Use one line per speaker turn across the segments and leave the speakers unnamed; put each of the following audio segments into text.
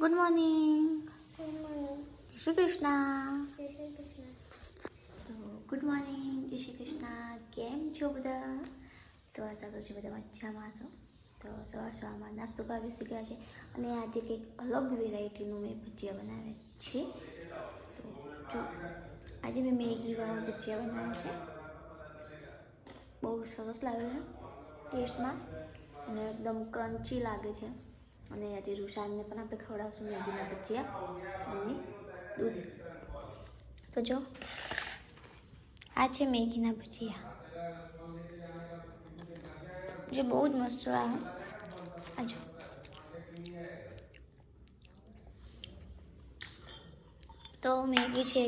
Good morning જય શ્રી કૃષ્ણ તો good morning જય શ્રી કૃષ્ણ કેમ છો બધા? તો આશા કરું છું બધા મજામાં છો તો સવાર સવારમાં નાસ્તો કરવા બેસી ગયા છે. અને આજે કંઈક અલગ વેરાયટીનું મેં ભજીયા બનાવે છે. તો જો આજે મેં મેગીવાળા ભજીયા બનાવ્યા છે. બહુ સરસ લાગે છે. ટેસ્ટમાં અને એકદમ ક્રન્ચી લાગે છે. અને આજે રૂશાનને પણ આપણે ખવડાવશું મેગીના ભજીયા અને દૂધ. તો જો, આ છે મેગીના ભજીયા. જે બહુ જ મસ્ત આવે આ તો મેગી છે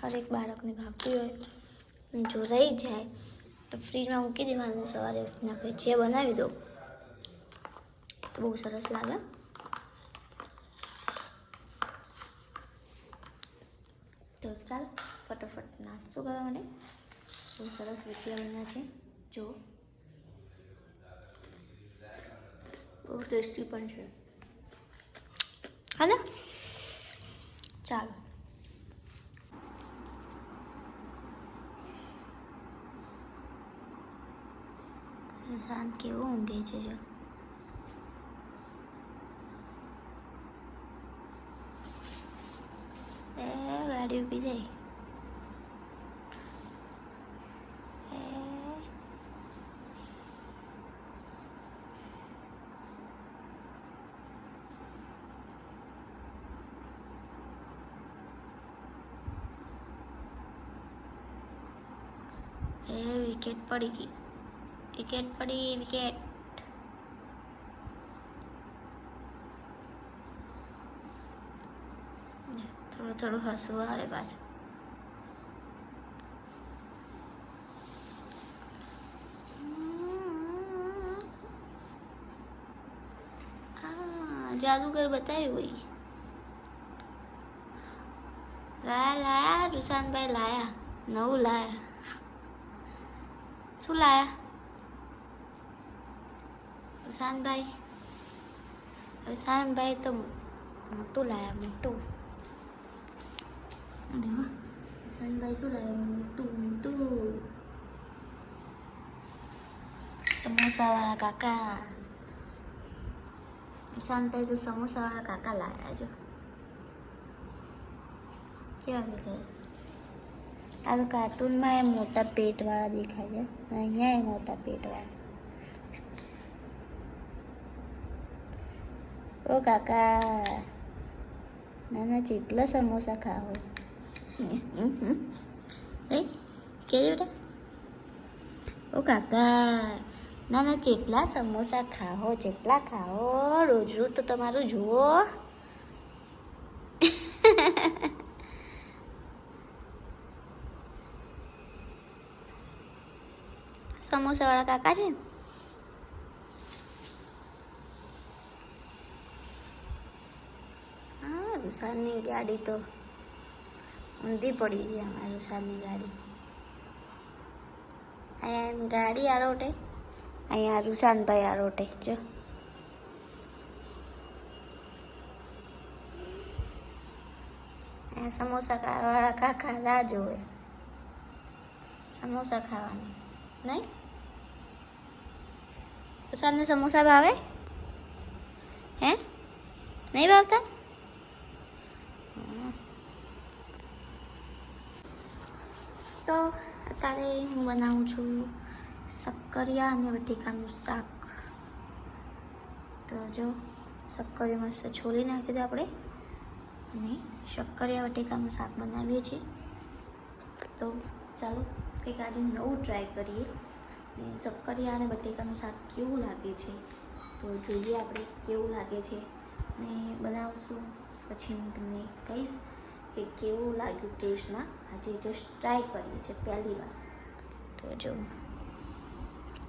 હરેક બાળકને ભાવતી હોય અને જો રહી જાય તો ફ્રીજમાં મૂકી દેવાનું, સવારે ભજીયા બનાવી દો. તો બહુ સરસ લાગે તો ચાલ ફટાફટ નાસ્તો કરવા માટે બહુ સરસ ભજીયા બન્યા છે જો બહુ ટેસ્ટી પણ છે હા ચાલો શાંત કેવું ઊંઘે છે જો એ થઈ એ એ વિકેટ પડી ગઈ. વિકેટ પડી વિકેટ થોડું થોડું હસવું આવે પાછું. જાદુગર બતાવ્યું હોય. લાયા લાયા રુસાનભાઈ લાયા, નવું લાયા. શું લાયા? રુસાનભાઈ રુસાનભાઈ તો મોટું લાયા, મોટું. જો રૂસાનભાઈ શું લાવ્યા મોટું મોટું સમોસાવાળા કાકા રૂસાનભાઈ તો સમોસાવાળા કાકા લાયા જો કેવા દેખાય આ તો કાર્ટૂનમાં એ મોટા પેટવાળા દેખાય છે અહીંયા એ મોટા પેટવાળા ઓ કાકા નાના જેટલા સમોસા ખાઓ એ કે બેટા ઓ કાકા નાના જેટલા સમોસા ખાઓ જેટલા ખાઓ રોજ રોજ તો તમારું જુઓ સમોસાવાળા કાકા છે ને રૂસાનની ગાડી તો ઊંધી પડી ગઈ અમારી રૂસાનની ગાડી અહીંયા એમ ગાડી આરોટે અહીંયા રૂસાનભાઈ આરોટે જો અહીંયા સમોસા ખાવાવાળા કાકા રાહ જોવે સમોસા ખાવાની નહીં રૂસાનને સમોસા ભાવે હે નહીં ભાવતા તો અત્યારે હું બનાવું છું શક્કરિયા અને બટેકાનું શાક. તો જો શક્કરિયું મસ્ત છોલી નાખીએ છે આપણે. અને શક્કરિયા બટેકાનું શાક બનાવીએ છીએ. તો ચાલો, કંઈક આજે નવું ટ્રાય કરીએ. અને શક્કરિયા અને બટેકાનું શાક કેવું લાગે છે? તો જોઈએ આપણે કેવું લાગે છે. ને બનાવશું, પછી હું તમને કહીશ. કે કેવું લાગ્યું ટેસ્ટમાં? આજે જસ્ટ ટ્રાય કરીએ છીએ પહેલી વાર. તો જો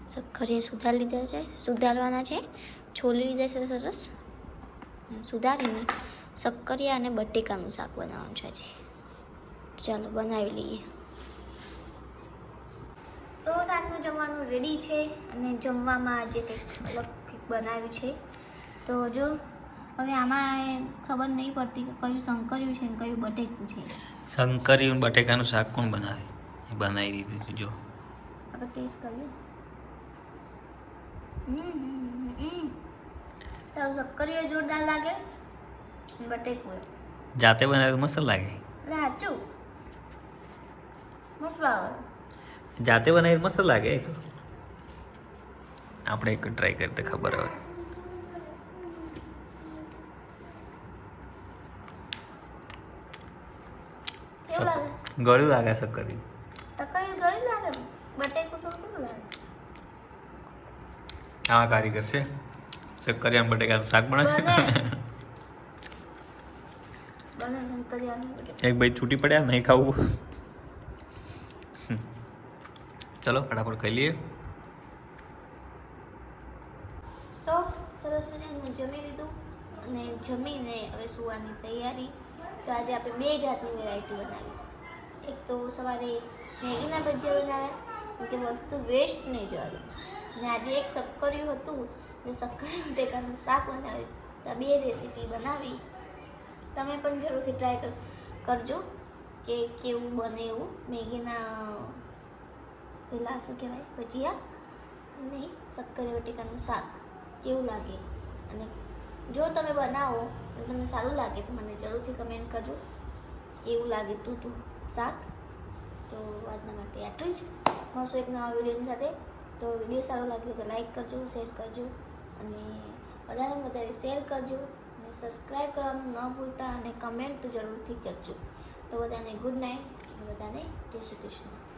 શક્કરીએ સુધારી લીધા છે. સુધારવાના છે. છોલી લીધા છે સરસ. સુધારીને સક્કરિયા અને બટેકાનું શાક બનાવવાનું છે આજે. ચાલો બનાવી લઈએ. તો સાંજનું જમવાનું રેડી છે અને જમવામાં આજે કંઈક અલગ કંઈક બનાવ્યું છે. તો જો હવે આમાં ખબર નહીં પડતી કે કયું શંકર્યું છે ને કયું બટેકું છે.
શંકર્યું બટેકાનું શાક કોણ બનાવે? એ બનાવી દીધું છે જો.
આપણે ટેસ્ટ કરીએ. હમ. સારું જોરદાર લાગે બટેકું
જાતે બનાવ્યું તો મસ્ત લાગે.
સાચું. મસ્ત લાગે.
જાતે બનાવી તો મસ્ત લાગે. આપણે એક ટ્રાય કરી તો ખબર હવે ગળ્યું લાગે
બટેકું કેવું લાગે?
આવા કારીગર છે. સક્કરી આમ બટેકા શાક
બને.
બનાવે એક ભાઈ છૂટી પડ્યા નહીં ખાવું. ચલો ફટાફટ ખાઈ લઈએ.
તો સરસ મજાનું જમી લીધું. અને જમીને હવે સુવાની તૈયારી. તો આજે આપણે બે જાતની વેરાયટી બનાવી. એક તો સવારે મેગીના ભજીયા બનાવ્યા કે વસ્તુ વેસ્ટ નહીં જવા અને આજે એક શક્કરિયું હતું, ને શક્કરી ટેકાનું શાક બનાવ્યું. તો આ બે રેસીપી બનાવી. તમે પણ જરૂરથી ટ્રાય કરજો કે કેવું બને એવું. મેગીના, પેલા શું કહેવાય, ભજીયા, નહીં શક્કરી ટેકાનું શાક, કેવું લાગે? અને જો તમે બનાવો અને તમને સારું લાગે, તો મને જરૂરથી કમેન્ટ કરજો. કેવું લાગે તું તું શાક? તો આજના માટે આટલું જ. મળશું એક નવા વિડીયોની સાથે. તો વીડિયો સારો લાગ્યો તો લાઈક કરજો શેર કરજો, અને વધારે વધારે શેર કરજો, અને સબસ્ક્રાઈબ કરવાનું ન ભૂલતા, અને કમેન્ટ તો જરૂરથી કરજો. તો બધાને ગુડ નાઇટ અને બધાને જય શ્રી કૃષ્ણ.